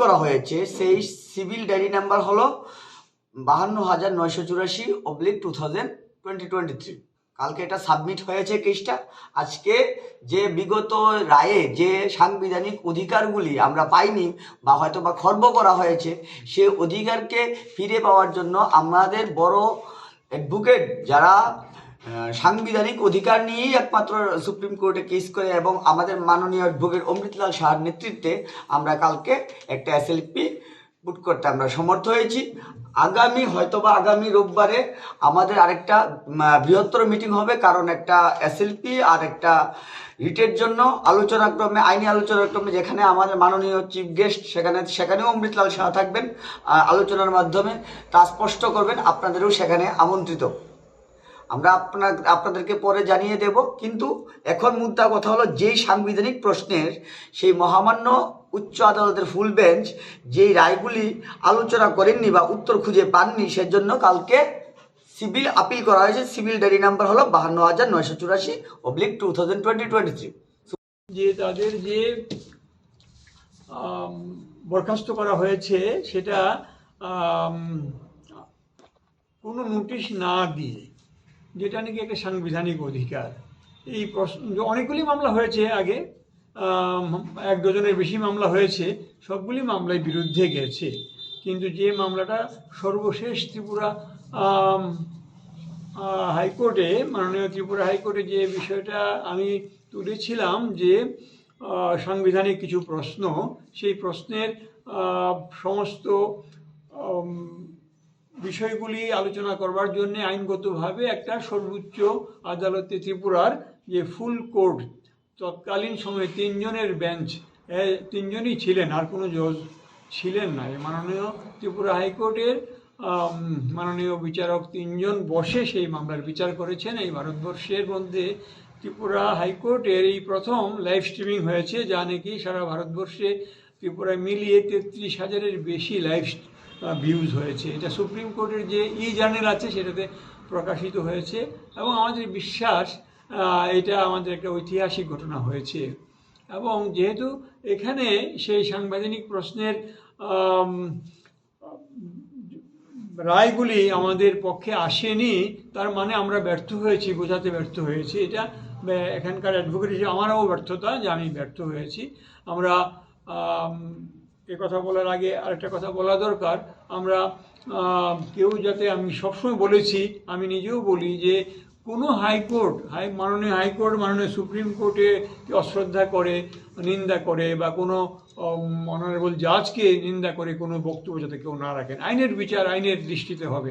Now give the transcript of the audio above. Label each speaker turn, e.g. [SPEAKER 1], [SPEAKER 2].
[SPEAKER 1] করা হয়েছে। সেই সিভিল ডায়েরি নাম্বার হলো বাহান্ন হাজার নয়শো চুরাশি oblique two thousand twenty twenty three. কালকে এটা সাবমিট হয়েছে কেসটা। আজকে যে বিগত রায়ে যে সাংবিধানিক অধিকারগুলি আমরা পাইনি বা হয়তো বা খর্ব করা হয়েছে, সে অধিকারকে ফিরে পাওয়ার জন্য আমাদের বড় অ্যাডভোকেট যারা সাংবিধানিক অধিকার নিয়েই একমাত্র সুপ্রিম কোর্টে কেস করে এবং আমাদের মাননীয় অ্যাডভোকেট অমৃতলাল শাহর নেতৃত্বে আমরা কালকে একটা এসএলপি পুট করতে আমরা সমর্থ হয়েছি। আগামী, হয়তোবা আগামী রোববারে আমাদের আরেকটা বৃহত্তর মিটিং হবে, কারণ একটা এসএলপি আর একটা রিটের জন্য আলোচনাক্রমে, আইনি আলোচনাক্রমে যেখানে আমাদের মাননীয় চিফ গেস্ট সেখানে, সেখানেও অমৃতলাল শাহ থাকবেন। আলোচনার মাধ্যমে তা স্পষ্ট করবেন, আপনাদেরও সেখানে আমন্ত্রিত। আমরা আপনার, আপনাদেরকে পরে জানিয়ে দেব, কিন্তু এখন মুদ্রা কথা হলো যেই সাংবিধানিক প্রশ্নের, সেই মহামান্য উচ্চ আদালতের ফুল বেঞ্চ যেই রায়গুলি আলোচনা করেননি বা উত্তর খুঁজে পাননি, সেজন্য কালকে সিভিল আপিল করা হয়েছে। সিভিল ডায়েরি নাম্বার হলো বাহান্ন হাজার নয়শো চুরাশি oblique two thousand twenty twenty three.
[SPEAKER 2] যে তাদের যে বরখাস্ত করা হয়েছে, সেটা কোনো নোটিশ না দিয়ে যেটা নাকি একটা সাংবিধানিক অধিকার। এই প্রশ্ন অনেকগুলি মামলা হয়েছে আগে এক ডজনের বেশি মামলা হয়েছে, সবগুলি মামলায় বিরুদ্ধে গেছে। কিন্তু যে মামলাটা সর্বশেষ ত্রিপুরা হাইকোর্টে, মাননীয় ত্রিপুরা হাইকোর্টে যে বিষয়টা আমি তুলেছিলাম যে সাংবিধানিক কিছু প্রশ্ন, সেই প্রশ্নের সমস্ত বিষয়গুলি আলোচনা করবার জন্য আইনগতভাবে একটা সর্বোচ্চ আদালতে ত্রিপুরার যে ফুল কোর্ট, তৎকালীন সময়ে তিনজনের বেঞ্চ তিনজনই ছিলেন, আর কোনো জজ ছিলেন না। মাননীয় ত্রিপুরা হাইকোর্টের মাননীয় বিচারক তিনজন বসে সেই মামলার বিচার করেছেন। এই ভারতবর্ষের মধ্যে ত্রিপুরা হাইকোর্টের এই প্রথম লাইভ স্ট্রিমিং হয়েছে, যা নাকি সারা ভারতবর্ষে ত্রিপুরায় মিলিয়ে তেত্রিশ হাজারের বেশি লাইভ ভিউজ হয়েছে। এটা সুপ্রিম কোর্টের যে ই জার্নাল আছে সেটাতে প্রকাশিত হয়েছে। এবং আমাদের বিশ্বাস এটা আমাদের একটা ঐতিহাসিক ঘটনা হয়েছে। এবং যেহেতু এখানে সেই সাংবিধানিক প্রশ্নের রায়গুলি আমাদের পক্ষে আসেনি তার মানে আমরা ব্যর্থ হয়েছি বোঝাতে ব্যর্থ হয়েছি। এটা এখানকার অ্যাডভোকেট হিসেবে আমারও ব্যর্থতা যে আমি ব্যর্থ হয়েছি। আমরা আম, এ কথা বলার আগে আরেকটা কথা বলা দরকার। আমরা কেউ যাতে আমি সবসময় বলেছি, আমি নিজেও বলি যে কোনো হাইকোর্ট, হাই, মাননীয় হাইকোর্ট, মাননীয় সুপ্রিম কোর্টে অশ্রদ্ধা করে, নিন্দা করে বা কোনো অনারেবল জাজকে নিন্দা করে কোনো বক্তব্য যাতে কেউ না রাখেন। আইনের বিচার আইনের দৃষ্টিতে হবে।